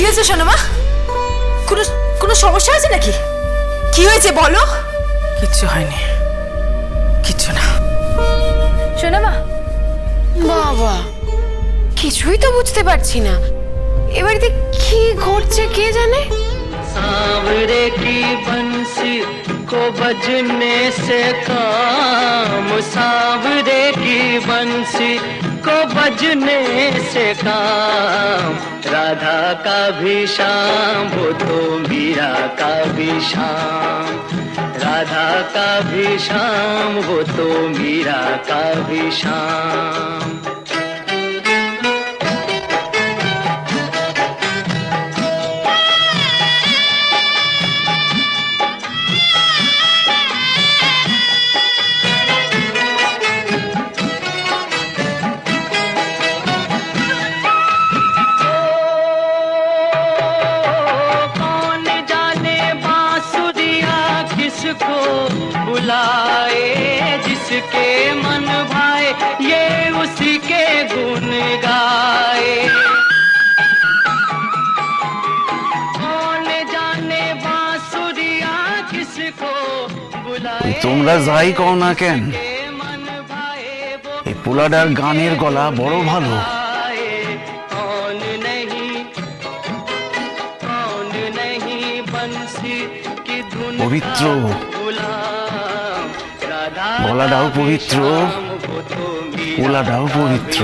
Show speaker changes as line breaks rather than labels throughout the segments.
কি হয়েছে সোনামা কোনো কোনো সমস্যা আছে নাকি কি হয়েছে বলো
কিচ্ছু হয়নি কিচ্ছু না
সোনামা
বাবা কিছুই তো বুঝতে পারছি না এ বাড়িতে কি ঘটছে কে জানে
सांवरे की बंसी को बजने से काम सांवरे की बंसी को बजने से काम। राधा का भी शाम, वो तो मीरा का भी शाम। राधा का भी शाम, वो तो मीरा का भी शाम। बुलाए जिसके मन भाए ये उसी के गुन गाए कौन जाने बांसुरिया किसको बुलाए
তোমরা যাই কও না কেন
के मन भाए वो
এই পোলাডার গানের গলা বড় ভালো
आए कौन नहीं कौन नहीं बंसी की धुन
পবিত্র
गुलाम राधा
গলাটাও পবিত্র ওলাটাও পবিত্র।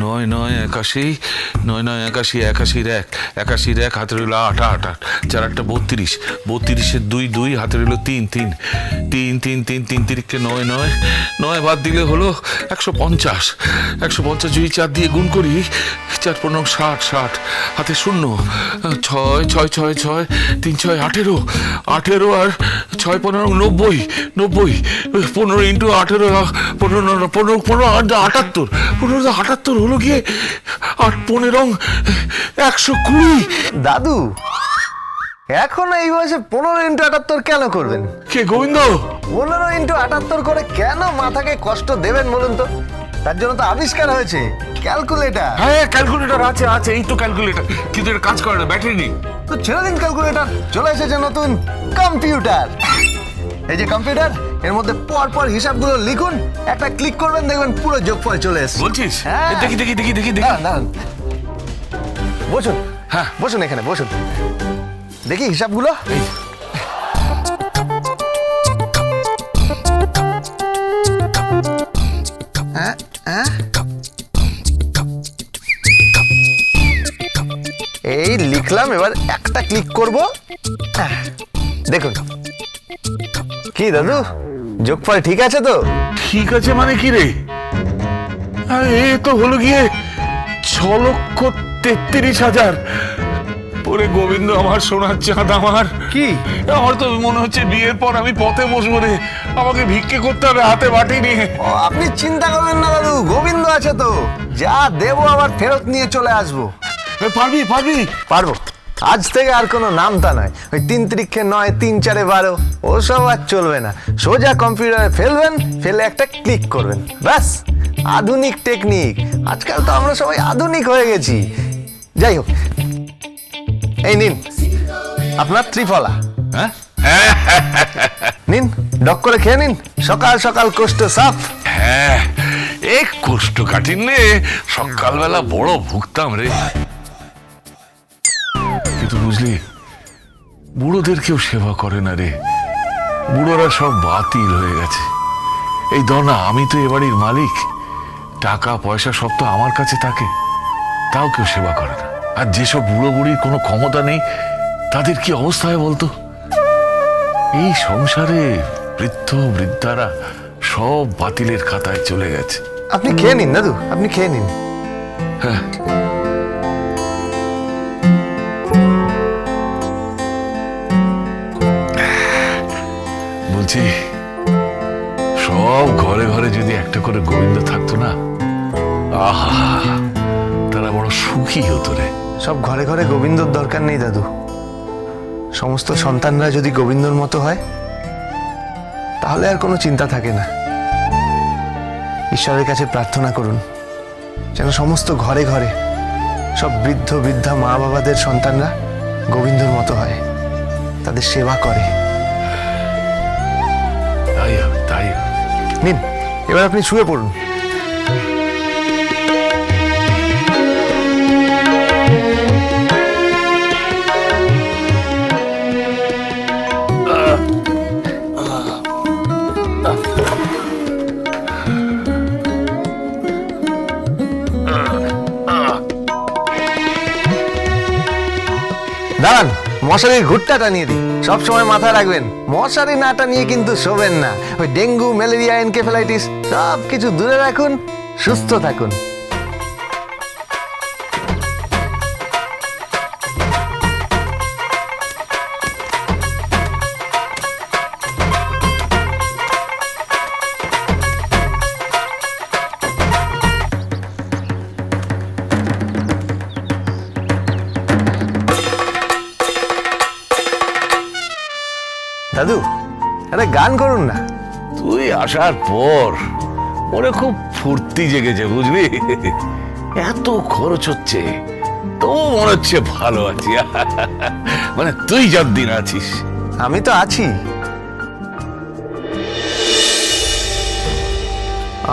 নয় নয় একাশি, নয় নয় একাশি, একাশির এক একাশির এক হাতে রইল আট আট আট, চার আটটা বত্রিশ, বত্রিশের দুই দুই হাতে রইল তিন তিন তিন তিন তিন তিন তিরিখকে নয় নয় নয় বাদ দিলে হলো একশো পঞ্চাশ একশো পঞ্চাশ যদি চার দিয়ে গুণ করি, চার পনেরো ষাট ষাট, হাতে শূন্য, ছয় ছয় ছয় ছয়, তিন, ছয়, আঠেরো আঠেরো আর ছয় পনেরো নব্বই নব্বই, পনেরো ইন্টু আঠেরো পনেরো পনেরো পনেরো, আট- আটাত্তর, পনেরো, আটাত্তর হলো গিয়ে আট পনেরো একশো কুড়ি।
দাদু এখন এই বয়সে পনেরো ইন্টু আটাত্তর কেন করবেন?
কে গোবিন্দ?
পনেরো ইন্টু আটাত্তর করে কেন মাথাকে কষ্ট দেবেন বলুন তো? তার জন্য তো আবিষ্কার হয়েছে ক্যালকুলেটার।
হ্যাঁ ক্যালকুলেটর আছে আছে এই তো ক্যালকুলেটর। কিন্তু এটা কাজ করে না ব্যাটারি নেই।
তো ছেড়ে দিন ক্যালকুলেটর চলে এসেছে নতুন কম্পিউটার। এই যে কম্পিউটার এর মধ্যে পর পর হিসাবগুলো লিখুন একটা ক্লিক করবেন দেখবেন পুরো যোগফল চলে এসেছে।
বলছিস?
হ্যাঁ।
দেখি দেখি দেখি দেখি দেখি।
দাঁড়ান দাঁড়ান। বসুন।
হ্যাঁ।
বসুন এখানে বসুন। দেখি হিসাবগুলো।
এই,
হ্যাঁ হ্যাঁ। এই লিখলাম এবার একটা ক্লিক করব। আহ, দেখুন। কি দাদু? যোগফল ঠিক আছে তো?
ঠিক আছে মানে কি রে? আরে, এ তো হলো গিয়ে ছ লক্ষ তেত্রিশ হাজার। ওরে গোবিন্দ আমার সোনার চাঁদ আমার।
কি?
আমার তো মনে হচ্ছে বিয়ের পর আমি পথে বসবো রে। আমাকে ভিক্ষে করতে হবে হাতে বাটি নিয়ে।
আপনি চিন্তা করবেন না দাদু গোবিন্দ আছে তো। যা দেবো আবার ফেরত নিয়ে চলে আসব।
পারবি পারবি?
পারব। আজ থেকে আর কোনো নামতা নয়। ওই তিন তিরিক্ষে নয় তিন চারে বারো ওসব আর চলবে না। সোজা কম্পিউটারে ফেলবেন ফেলে একটা ক্লিক করবেন। ব্যাস আধুনিক টেকনিক। আজকাল তো আমরা সবাই আধুনিক হয়ে গেছি। যাই হোক এই নিন আপনার ত্রিফলা।
হ্যাঁ?
নিন ডক করে খেয়ে নিন। সকাল সকাল কোষ্ঠ সাফ।
হ্যাঁ এই কোষ্ঠকাঠিন্যে সকালবেলা বড় ভুগতাম রে। কিন্তু বুঝলি বুড়োদের কেউ সেবা করে না রে। বুড়োরা সব বাতিল হয়ে গেছে। এই দনা আমি তো এ বাড়ির মালিক। টাকা পয়সা সব তো আমার কাছে থাকে। তাও কেউ সেবা করে না। আর যেসব বুড়ো বুড়ির কোনো ক্ষমতা নেই তাদের কি অবস্থা হয় বলতো? এই সংসারে বৃদ্ধ বৃদ্ধারা সব বাতিলের খাতায় চলে গেছে।
আপনি খেয়ে নিন দাদু আপনি খেয়ে নিন।
হ্যাঁ। বলছি, সব ঘরে ঘরে যদি একটা করে গোবিন্দ থাকতো না, আহা, তারা বড় সুখী হতো রে।
সব ঘরে ঘরে গোবিন্দর দরকার নেই, দাদু। সমস্ত সন্তানরা যদি গোবিন্দর মতো হয়, তাহলে আর কোনো চিন্তা থাকে না। ঈশ্বরের কাছে প্রার্থনা করুন, যেন সমস্ত ঘরে ঘরে সব বৃদ্ধ বৃদ্ধা মা বাবাদের সন্তানরা গোবিন্দর মতো হয়, তাদের সেবা করে।
তাই?
নিন এবার আপনি শুয়ে পড়ুন। দাঁড়ান মশারির ঘুরটাটা নিয়ে দিই। সবসময় মাথায় রাখবেন, মশারি নাটা নিয়ে কিন্তু শোবেন না। ওই ডেঙ্গু, ম্যালেরিয়া, এনকেফেলাইটিস সব কিছু দূরে রাখুন, সুস্থ থাকুন। দাদু একটা গান করুন না।
তুই আসার পর ওরে খুব ফুর্তি জেগেছে বুঝলি? এত খরচ হচ্ছে তো মনে হচ্ছে ভালো আছি। মানে তুই যতদিন আছিস।
আমি তো আছি।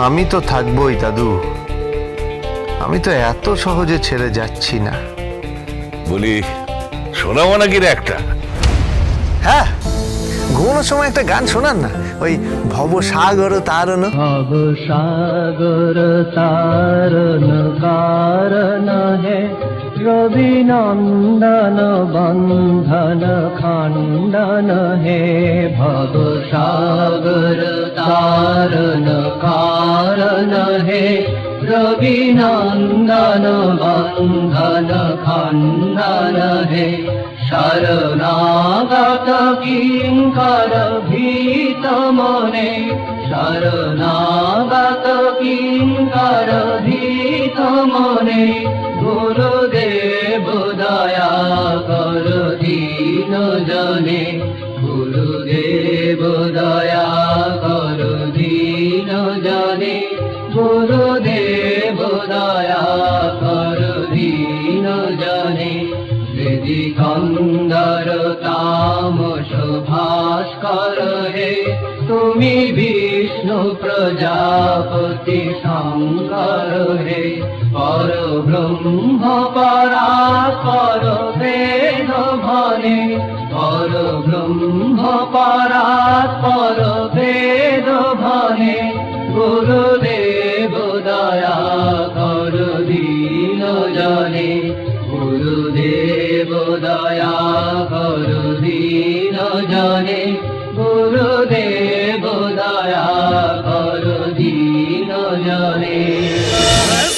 আমি তো থাকবোই দাদু। আমি তো এত সহজে ছেড়ে যাচ্ছি না।
বলি শোনাবো নাকি রে একটা?
হ্যাঁ ঘুমানোর সময় একটা গান শোনান না? ওই ভব সাগর তারণ।
ভব সাগর তারণ কারণ হে রবি নন্দন বন্ধন খণ্ডন হে ভব সাগর তারণ কারণ হে রবি নন্দন বন্ধন খণ্ডন হে শরণাগত কিঙ্কর ভীত মনে শরণাগত কিঙ্কর ভীত মনে গুরুদেব দয়া কর দীন জনে গুরুদেব দয়া তামস ভাস্কর হে। তুমি বিষ্ণু প্রজাপতি শঙ্কর হে। পর ব্রহ্ম পরাৎপর বেদ ভনে। পর ব্রহ্ম পরাৎপর বেদ ভনে। গুরুদেব দয়া কর দীন জনে। গুরুদেব দয়া করু দীন জনে গুরুদেব দয়া করু দীন জনে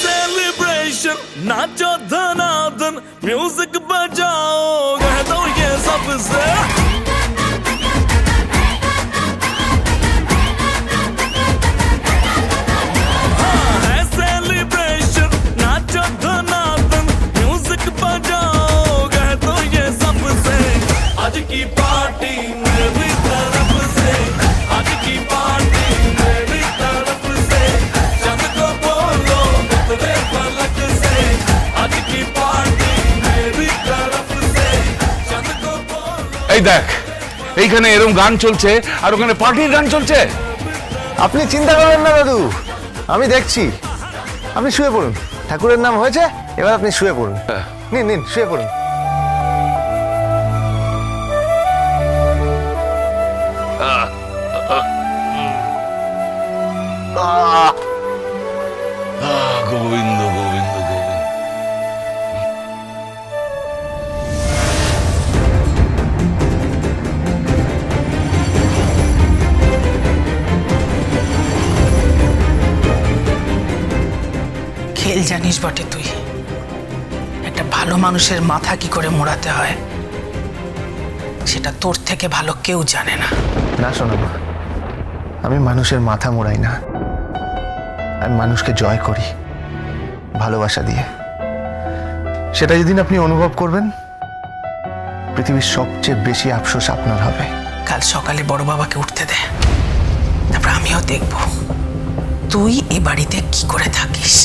सेलिब्रेशन नाचो धनादन म्यूजिक बजाओ कह दो ये सबसे हाँ,
দেখ এইখানে এরম গান চলছে আর ওখানে পার্টির গান চলছে।
আপনি চিন্তা করেন না দাদু। আমি দেখছি। আপনি শুয়ে পড়ুন। ঠাকুরের নাম হয়েছে এবার আপনি শুয়ে পড়ুন। নিন নিন শুয়ে পড়ুন।
আহ,
জানিস বটে তুই। একটা ভালো মানুষের মাথা কি করে মোড়াতে হয় সেটা তোর থেকে ভালো কেউ জানে না।
না শোনো মা আমি মানুষের মাথা মোড়াই না। আমি মানুষকে জয় করি ভালোবাসা দিয়ে। সেটা যেদিন আপনি অনুভব করবেন পৃথিবীর সবচেয়ে বেশি আফসোস আপনার হবে।
কাল সকালে বড় বাবাকে উঠতে দে দেখব। তুই এ বাড়িতে কি করে থাকিস?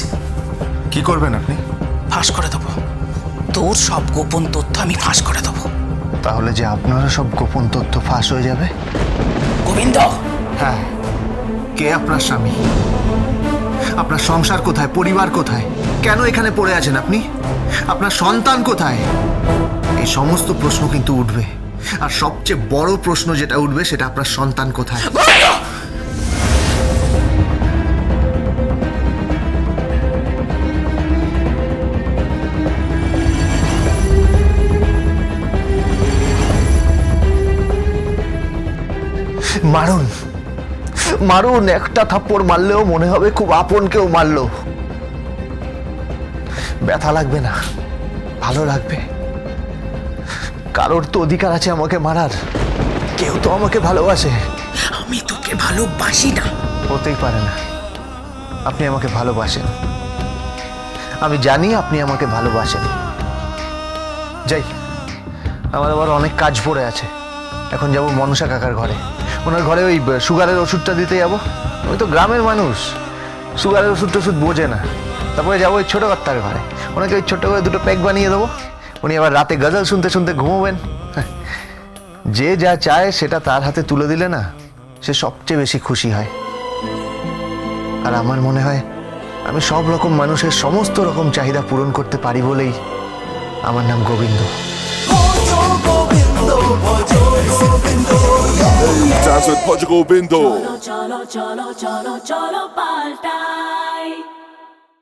কি করবেন আপনি?
ফাঁস করে দেবো। তোর সব গোপন তথ্য আমি ফাঁস করে দেবো।
তাহলে যে আপনারা সব গোপন তথ্য ফাঁস হয়ে যাবে?
গোবিন্দ!
হ্যাঁ। কে আপনার স্বামী? আপনার সংসার কোথায়? পরিবার কোথায়? কেন এখানে পড়ে আছেন আপনি? আপনার সন্তান কোথায়? এই সমস্ত প্রশ্ন কিন্তু উঠবে। আর সবচেয়ে বড় প্রশ্ন যেটা উঠবে সেটা আপনার সন্তান কোথায়? মারুন। মারুন একটা থাপ্পড় মারলেও মনে হবে খুব আপন কেউ মারলো। ব্যথা লাগবে না ভালো লাগবে। কারোর তো অধিকার আছে আমাকে মারার। কেউ তো আমাকে ভালোবাসে।
আমি তোকে ভালোবাসি না।
হতেই পারে না। আপনি আমাকে ভালোবাসেন। আমি জানি আপনি আমাকে ভালোবাসেন। যাই আমার আবার অনেক কাজ পড়ে আছে। এখন যাব মনসা কাকার ঘরে। ওনার ঘরে ওই সুগারের ওষুধটা দিতে যাব? ওই তো গ্রামের মানুষ। সুগারের ওষুধ টষুধ বোঝে না। তারপরে যাব ওই ছোটো কর্তার ঘরে। ওনাকে ওই ছোটো করে দুটো প্যাক বানিয়ে দেবো। উনি আবার রাতে গজল শুনতে শুনতে ঘুমোবেন। যে যা চায় সেটা তার হাতে তুলে দিলে না, সে সবচেয়ে বেশি খুশি হয়। আর আমার মনে হয়, আমি সব রকম মানুষের সমস্ত রকম চাহিদা পূরণ করতে পারি বলেই আমার নাম Govinda.
Dance with Portugal Bindo.
cholo, cholo, cholo, cholo, cholo, paltai.